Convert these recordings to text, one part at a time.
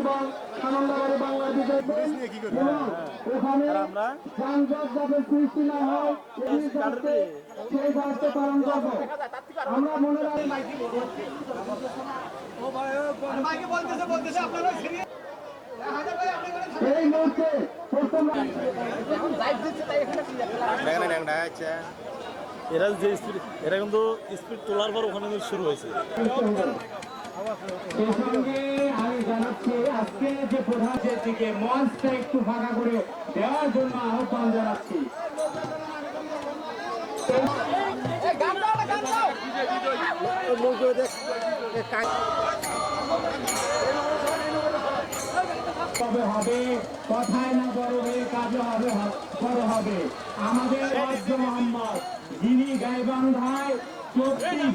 এবং সানন্দাবাড়ি বাংলা বিজয় ওখানে যানজট যাতে সৃষ্টি না হয় এই দায়িত্বে সেই দায়িত্ব পালন করব। আমরা মনে রাখি এই মুহূর্তে প্রথম এরা যে স্পিড এরা কিন্তু স্পিড তোলার পর ওখানে কিন্তু শুরু হয়েছে। দিকে মঞ্চটা একটু করে জানাচ্ছি। হবে? কথায় না বড় হয়ে কাজে হবে, বড় হবে। আমাদের মোহাম্মদ, যিনি গাইবান্ধায় চব্বিশ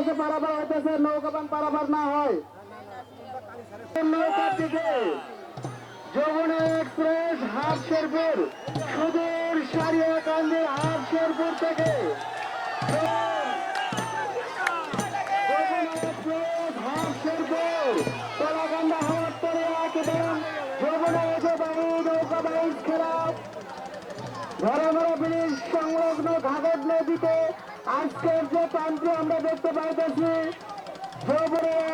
পাশে পারাবার হইতেছে নৌকাবান পারাবার না হয়। নৌকার দিকে এক্সপ্রেস হাট শেরপুর সুদূর হাট শেরপুর থেকে খেলা। ধরাধরা ব্রিজ সংলগ্ন ঘাগর নদীতে আজকের যে প্রান্তে আমরা দেখতে পাইতেছি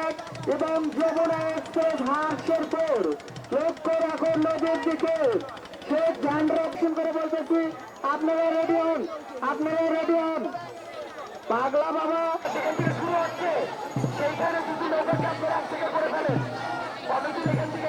এক এবং যমুনা এক্সপ্রেস পর লক্ষ্য রাখুন নদীর দিকে। সে ধ্যান রক্ষণ করে বলতেছি, আপনারা রেডি হন? আপনারা রেডি হন? পাগলা বাবা। শুরু হচ্ছে সেইখানে যদি নৌকাকে আপনারা এক থেকে করে ফেলেন। কমিটির এখান থেকে